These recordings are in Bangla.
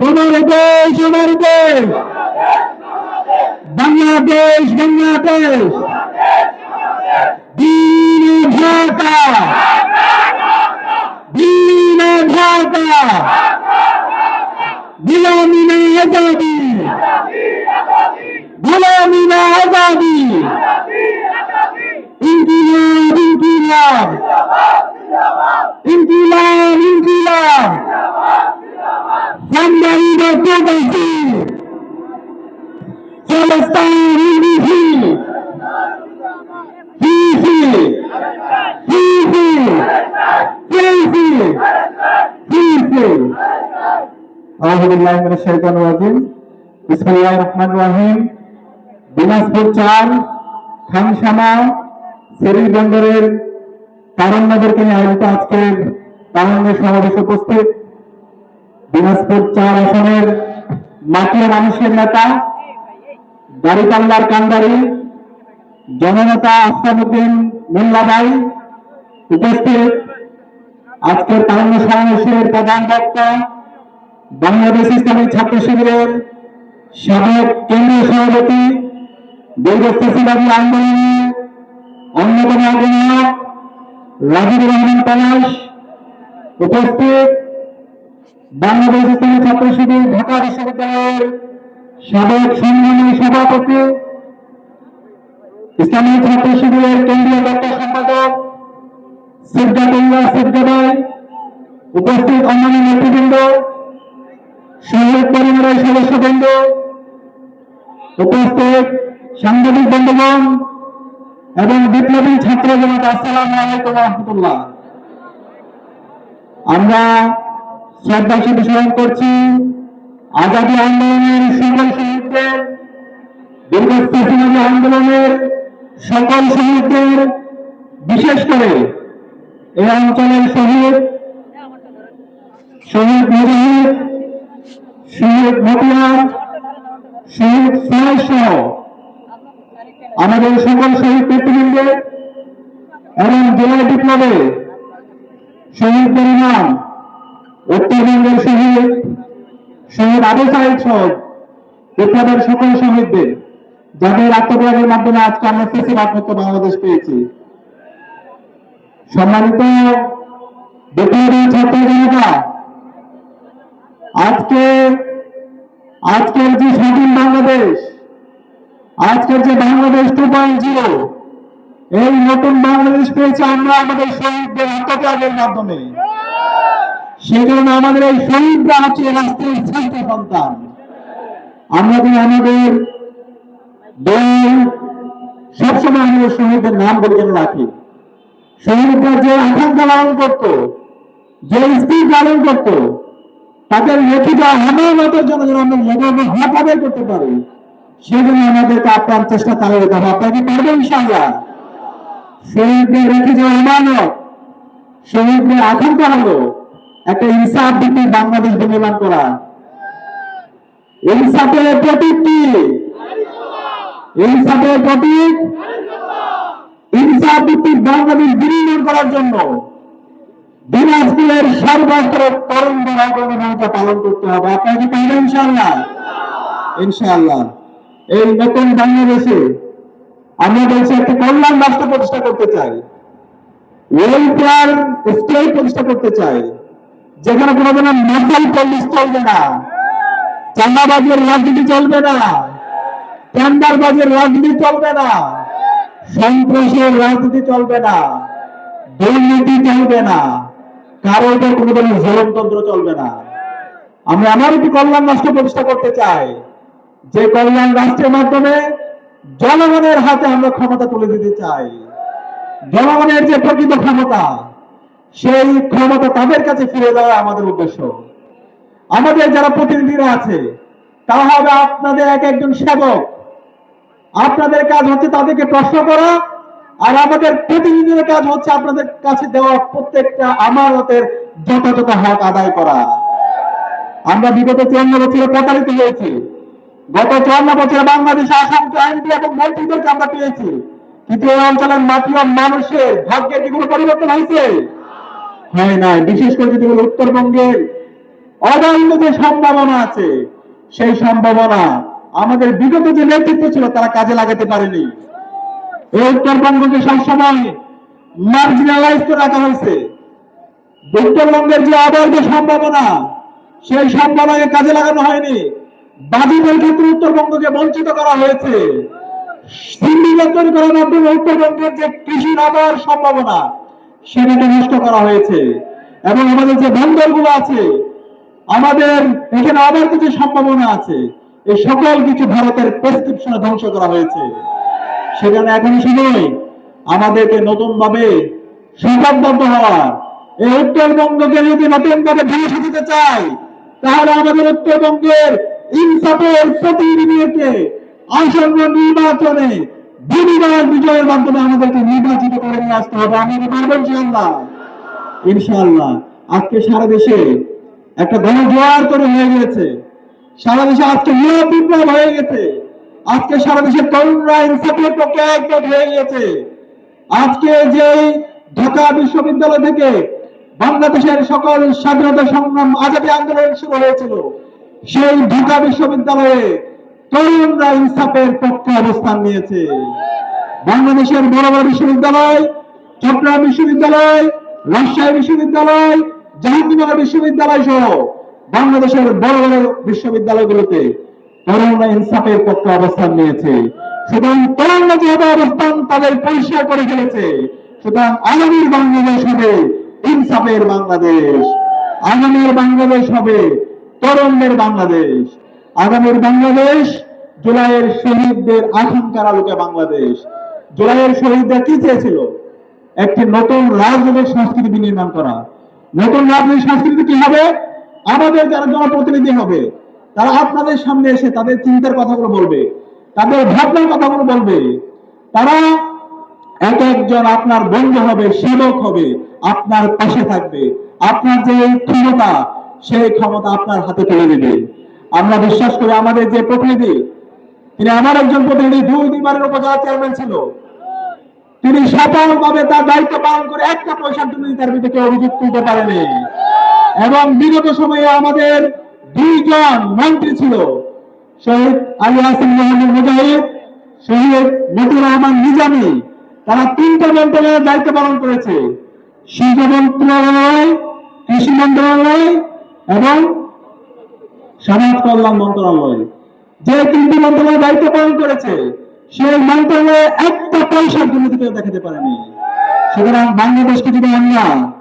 তোমার দেশ আমার দেশ বাংলাদেশ বাংলাদেশ। দিন ঢাকা দিন ঢাকা দিলামিনা আজাদি। দিলামিনা আজাদি। ইনকিলাব ইনকিলাব দিয়ে দিনাজপুর চার খানসামা সেরির বন্দরের তারুণ্যদেরকে নিয়ে আয়োজিত আজকের তারুণ্য সমাবেশ উপস্থিত দিনাজপুর চার আসনের মাটির মানুষের নেতা, দাড়িপাল্লার কান্দারি জননেতা আসামুদ্দিন মোল্লা ভাই উপস্থিত। আজকের তারুণ্য সমাবেশের প্রধান বক্তা, বাংলাদেশ ইসলামী ছাত্র শিবিরের সাবেক কেন্দ্রীয় সভাপতি দীর্ঘস্থায়ী আন্দোলনে অন্যতম অগ্রণক রাজীব রহমান পলাশ উপস্থিত। বাংলাদেশ ইসলামী ছাত্র শিবির ঢাকা বিশ্ববিদ্যালয়ের সাবেক সংগ্রামী সভাপতি, ইসলামী ছাত্র শিবিরের কেন্দ্রীয় দপ্তর সম্পাদক সিদ্ধাতুল্লাহ সিদ্ধাবাই উপস্থিত অন্যান্য নেতৃবৃন্দ, শহীদ পরিবারের সদস্যবৃন্দ, উপস্থিত সাংবাদিক বন্ধুগণ এবং বিপ্লবী ছাত্র জনতা, আসসালামু আলাইকুম রহমতুল্লাহ। আমরা শ্রদ্ধা সাথে স্মরণ করছি, আজাদী আন্দোলনের সকল শহীদদের, দীর্ঘস্থায়ী আন্দোলনের সকল শহীদদের, বিশেষ করে এই অঞ্চলের শহীদ শহীদ মুজাহিদ শহীদ মতিয়ার শহীদ সোহেল সহ আমাদের সকল শহীদ এবং জেলা বিপ্লবে শহীদদের নাম উত্তরবঙ্গের শহীদ শহীদ আবু সাহেব সহ বিপ্লবের সকল শহীদদের, যাদের আত্মত্যাগের মাধ্যমে আজকে আমরা মুক্ত বাংলাদেশ পেয়েছি। সম্মানিত বিপ্লবী ছাত্র জনতা আজকে, আজকের যে স্বাধীন বাংলাদেশ, আজকের যে বাংলাদেশ টু পয়েন্ট জিরো, এই নতুন বাংলাদেশ পেয়েছে আমরা আমাদের শহীদদের আত্মত্যাগের মাধ্যমে। সেজন্য আমাদের এই শহীদরা হচ্ছে রাষ্ট্রের শ্রেষ্ঠ সন্তান। আমরা যদি আমাদের সবসময় আমাদের শহীদদের নাম বলে যেন রাখি? শহীদরা যে আকাঙ্ক্ষা লালন করত, যে স্পিড লালন করত, তাদের লিখিত আমানতের জন্য যেন আমরা যেভাবে হক করতে পারি। সেজন্য আমাদেরকে আপ্রাণ চেষ্টা চালিয়ে যেতে আপনাকে পারবেন ইনশাআল্লাহ? শহীদদের রেখে যে আমানত, শহীদদের আকাঙ্ক্ষা হলো একটা ইনসাফ ভিত্তিক বাংলাদেশ বিনির্মাণ করা। ইনসাফের প্রতীক কি? ইনসাফের প্রতীক? ইনসাফ ভিত্তিক বাংলাদেশ বিনির্মাণ করার জন্য দিনাজপুরের সর্বস্তরের অগ্রণী ভূমিকা পালন করতে হবে। আপনাকে পারবেন ইনশাআল্লাহ? ইনশাআল্লাহ। এই নতুন বাংলাদেশে আমরা বলছি একটা কল্যাণ রাষ্ট্র প্রতিষ্ঠা করতে চাই। ওয়েলফেয়ার স্টেট প্রতিষ্ঠা করতে চাই। যেখানে কোনো কোনো মাসাল পলিশ চলবে না। চাঁদাবাজের রাজনীতি চলবে না। টেন্ডারবাজের রাজনীতি চলবে না। সন্ত্রাসের রাজনীতি চলবে না, দুর্নীতি চলবে না, কারও উপর কোনো ধরনের জলতন্ত্র চলবে না। আমরা আমার একটি কল্যাণ রাষ্ট্র প্রতিষ্ঠা করতে চাই, যে কল্যাণ রাষ্ট্রের মাধ্যমে জনগণের হাতে আমরা ক্ষমতা তুলে দিতে চাই। জনগণের যে প্রকৃত ক্ষমতা, সেই ক্ষমতা তাদের কাছে ফিরে দেওয়া আমাদের উদ্দেশ্য। আমাদের যারা প্রতিনিধিরা আছে, তারা হবে আপনাদের এক একজন সেবক। আপনাদের কাজ হচ্ছে তাদেরকে প্রশ্ন করা, আর আমাদের প্রতিনিধিদের কাজ হচ্ছে আপনাদের কাছে দেওয়া প্রত্যেকটা আমানতের যথাযথ হক আদায় করা। আমরা বিগত চুয়ান্ন বছরে প্রতারিত হয়েছি। গত চুয়ান্ন বছরে বাংলাদেশে আসামকে আইনটি এবং মন্ত্রীদেরকে আমরা পেয়েছি। কিন্তু এই অঞ্চলের মাটি ও মানুষের ভাগ্যের কি কোনো পরিবর্তন হয়েছে? হয় নাই। বিশেষ করে যদি উত্তরবঙ্গের অবৈধ যে সম্ভাবনা আছে, সেই সম্ভাবনা আমাদের বিগত যে নেতৃত্ব ছিল, তারা কাজে লাগাতে পারেনি। এই উত্তরবঙ্গকে সবসময় মার্জিনালাইজ করে রাখা হয়েছে। উত্তরবঙ্গের যে অবৈধ সম্ভাবনা, সেই সম্ভাবনাকে কাজে লাগানো হয়নি। বাজিদের ক্ষেত্রে উত্তরবঙ্গকে বঞ্চিত করা হয়েছে। সিন্ডিকেট করার মাধ্যমে উত্তরবঙ্গের যে কৃষির আবার সম্ভাবনা, সেটাকে নষ্ট করা হয়েছে। এবং আমাদের যে বন্দরগুলো আছে, আমাদের এখানে আবার কিছু সম্ভাবনা আছে। এই সকল কিছু ভারতের প্রেসক্রিপশনে ধ্বংস করা হয়েছে, সেখানে এখন সময় আমাদেরকে নতুন ভাবে সংবাদবদ্ধ হওয়ার। এই উত্তরবঙ্গকে যদি নতুন ভাবে ভেঙে সাজাতে চাই তাহলে আমাদের উত্তরবঙ্গের ইনসাফের প্রতিনিধিকে আসন্ন নির্বাচনে বিনিময় বিজয়ের মাধ্যমে আমাদেরকে নির্বাচিত করে নিয়ে আসতে হবে। আমি পারব ইনশাল্লাহ ইনশাআল্লাহ। আজকে সারা দেশে একটা গণজোয়ার তৈরি হয়ে গেছে সারা দেশে আজকে নীরব বিপ্লব হয়ে গেছে। আজকে সারা দেশের তরুণরা ইনসাফের পক্ষে একজোট হয়ে গেছে। আজকে যে ঢাকা বিশ্ববিদ্যালয় থেকে বাংলাদেশের সকল স্বাধীনতা সংগ্রাম আজাদী আন্দোলন শুরু হয়েছিল, সেই ঢাকা বিশ্ববিদ্যালয়ে তরুণরা ইনসাফের পক্ষে অবস্থান নিয়েছে। বাংলাদেশের বড় বড় বিশ্ববিদ্যালয়, চট্টগ্রাম বিশ্ববিদ্যালয়, রাজশাহী বিশ্ববিদ্যালয়, জাহাঙ্গীরনগর বিশ্ববিদ্যালয় সহ বাংলাদেশের বড় বড় বিশ্ববিদ্যালয়গুলোতে তরুণরা ইনসাফের পক্ষে অবস্থান নিয়েছে। সুতরাং তরুণরা যেভাবে অবস্থান, তাদের পরিষ্কার করে ফেলেছে। সুতরাং আগামীর বাংলাদেশ হবে ইনসাফের বাংলাদেশ। আগামীর বাংলাদেশ হবে তরুণদের বাংলাদেশ। আগামীর বাংলাদেশ, জুলাইয়ের শহীদদের আকাঙ্ক্ষার আলোকে বাংলাদেশ। জুলাইয়ের শহীদরা কি চেয়েছিল? একটি নতুন রাজনৈতিক সংস্কৃতি বিনির্মাণ করা। নতুন রাজনৈতিক সংস্কৃতি কি হবে? আমাদের যারা জনপ্রতিনিধি হবে, তারা আপনাদের সামনে এসে তাদের চিন্তার কথাগুলো বলবে, তাদের ভাবনার কথাগুলো বলবে। তারা এক একজন আপনার বন্ধু হবে, সেবক হবে, আপনার পাশে থাকবে। আপনার যে ক্ষমতা, সেই ক্ষমতা আপনার হাতে তুলে দেবে। আমরা বিশ্বাস করি আমাদের যে প্রতিনিধি, তিনি আমার একজন প্রতিনিধি, দুই দুইবারের উপজেলা চেয়ারম্যান ছিল। তিনি সফলভাবে তার দায়িত্ব পালন করে একটা পয়সার জন্য তার বিরুদ্ধে কেউ অভিযোগ তুলতে পারেনি। এবং বিগত সময়ে আমাদের দুইজন মন্ত্রী ছিল, শহীদ আলী হাসান মোহাম্মদ মুজাহিদ, শহীদ মতিউর রহমান নিজামী। তারা তিনটা মন্ত্রণালয়ের দায়িত্ব পালন করেছে। শিল্প মন্ত্রণালয়, কৃষি মন্ত্রণালয় এবং সমাজ কল্যাণ মন্ত্রণালয়। যে তিনটি মন্ত্রণালয় দায়িত্ব পালন করেছে, সেই মন্ত্রণালয়ে একটা পয়সার দুর্নীতি দেখাতে পারেনি। সুতরাং বাংলাদেশকে যদি আমরা?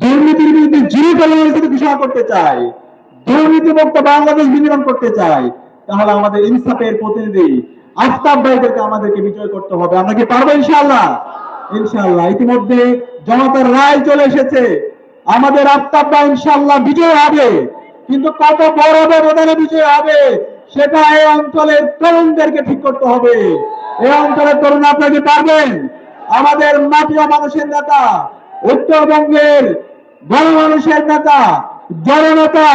দুর্নীতির বিরুদ্ধে জিরো টলারেন্সের ঘোষণা করতে চাই দুর্নীতি মুক্ত বাংলাদেশ বিনির্মাণ করতে চাই, তাহলে আমাদের ইনসাফের প্রতিনিধি আফতাব ভাইদেরকে আমাদেরকে বিজয় করতে হবে। আমরা কি পারব ইনশাআল্লাহ? ইনশাআল্লাহ। ইতিমধ্যে জনতার রায় চলে এসেছে। আমাদের আফতাব ভাই ইনশাআল্লাহ বিজয় হবে। কিন্তু কত বড় ব্যবধানে বিজয় হবে, সেটা এই অঞ্চলের তরুণদেরকে ঠিক করতে হবে। এই অঞ্চলের তরুণ আপনাকে পারবেন? আমাদের মাটিয়া মানুষের নেতা, উত্তরবঙ্গের বড় মানুষের নেতা জননেতা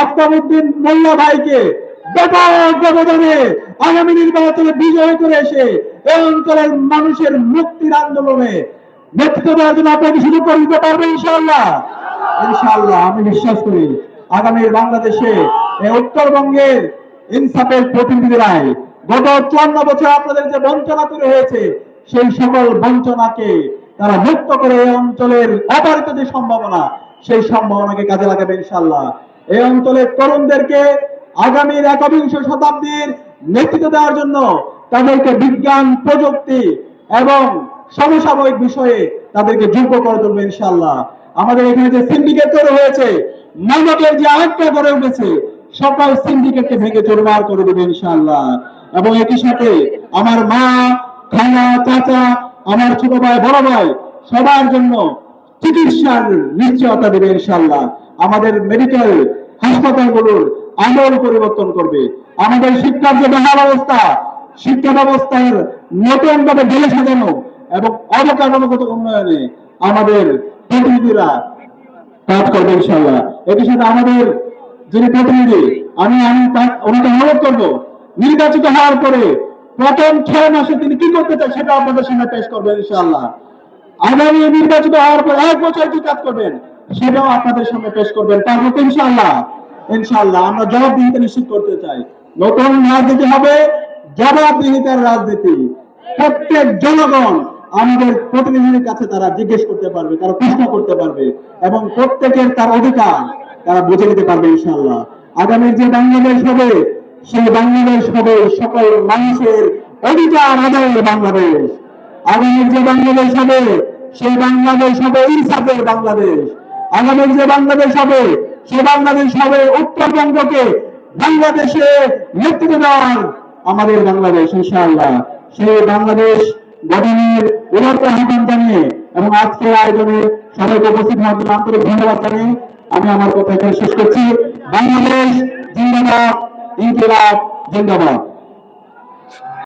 আফতাবুদ্দিন মোল্লা ভাইকে ব্যাপক ব্যবধানে আগামী নির্বাচনে বিজয় করে এসে এই অঞ্চলের মানুষের মুক্তির আন্দোলনে নেতৃত্ব দেওয়ার জন্য আপনাকে সুযোগ করে দিতে পারবে ইনশাআল্লাহ। ইনশাআল্লাহ, আমি বিশ্বাস করি আগামী বাংলাদেশে উত্তরবঙ্গের ইনসাফের প্রতিনিধিরাই গত চুয়ান্ন বছর আপনাদের যে বঞ্চনা তৈরি হয়েছে, সেই সকল বঞ্চনাকে তারা মুক্ত করে এই অঞ্চলের অপারিত যে সম্ভাবনা, সেই সম্ভাবনাকে কাজে লাগাবে ইনশাল্লাহ এই অঞ্চলের তরুণদেরকে আগামীর একবিংশ শতাব্দীর নেতৃত্ব দেওয়ার জন্য তাদেরকে বিজ্ঞান, প্রযুক্তি এবং সমসাময়িক বিষয়ে তাদেরকে যোগ্য করে তুলবে ইনশাল্লাহ আমাদের এখানে যে সিন্ডিকেট তৈরি হয়েছে মাদকের যে আরেকটা গড়ে উঠেছে, সকল সিন্ডিকেটকে ভেঙে চুরমার করে দেবে ইনশাল্লাহ এবং একই সাথে আমার মা, খালা, চাচা আমার ছোট ভাই, বড় ভাই, সবার জন্য চিকিৎসার নিশ্চয়তা দেবে ইনশাআল্লাহ। আমাদের মেডিকেল হাসপাতালগুলোর আমল পরিবর্তন করবে। আমাদের শিক্ষার যে বেহাল অবস্থা শিক্ষা ব্যবস্থার নতুন ভাবে ঢেলে সাজানো এবং অবকাঠামোগত উন্নয়নে আমাদের প্রতিনিধিরা কাজ করবে ইনশাল্লাহ একই সাথে আমাদের যিনি প্রতিনিধি, আমি আমি ওনাকে অনুরোধ করব, নির্বাচিত হওয়ার পরে প্রথম তিনি কি করতে চান সেটা আপনাদের সামনে পেশ করবেন ইনশাআল্লাহ। আগামী নির্বাচিত হওয়ার পর এক বছর কি কাজ করবেন সেটাও আপনাদের সামনে পেশ করবেন। তো ইনশাআল্লাহ ইনশাআল্লাহ, আমরা জবাবদিহিতা নিশ্চিত করতে চাই। নতুন রাজনীতি হবে, জবাবদিহিতার রাজনীতি। প্রত্যেক জনগণ আমাদের প্রতিনিধিদের কাছে তারা জিজ্ঞেস করতে পারবে, তারা প্রশ্ন করতে পারবে, এবং প্রত্যেকের তার অধিকার তারা বুঝে নিতে পারবে ইনশাআল্লাহ। আগামী যে বাংলাদেশ হবে সেই বাংলাদেশ হবে সকল মানুষের অধিকার আদায়ের বাংলাদেশ। আগামীর যে বাংলাদেশ হবে সেই বাংলাদেশ হবে ইনসাফের বাংলাদেশ। আগামীর যে বাংলাদেশ হবে সে বাংলাদেশ হবে উত্তরবঙ্গকে বাংলাদেশে নেতৃত্ব দেওয়ার আমাদের বাংলাদেশ, ইনশাআল্লাহ। সেই বাংলাদেশ গঠনের উদারতা আহ্বান জানিয়ে এবং আজকের আয়োজনে সবাইকে উপস্থিত হওয়ার জন্য আন্তরিক ধন্যবাদ জানিয়ে আমি আমার কথা এখানে শেষ করছি। বাংলাদেশ জিন্দাবাদ। ইনকিলাব জিন্দাবাদ।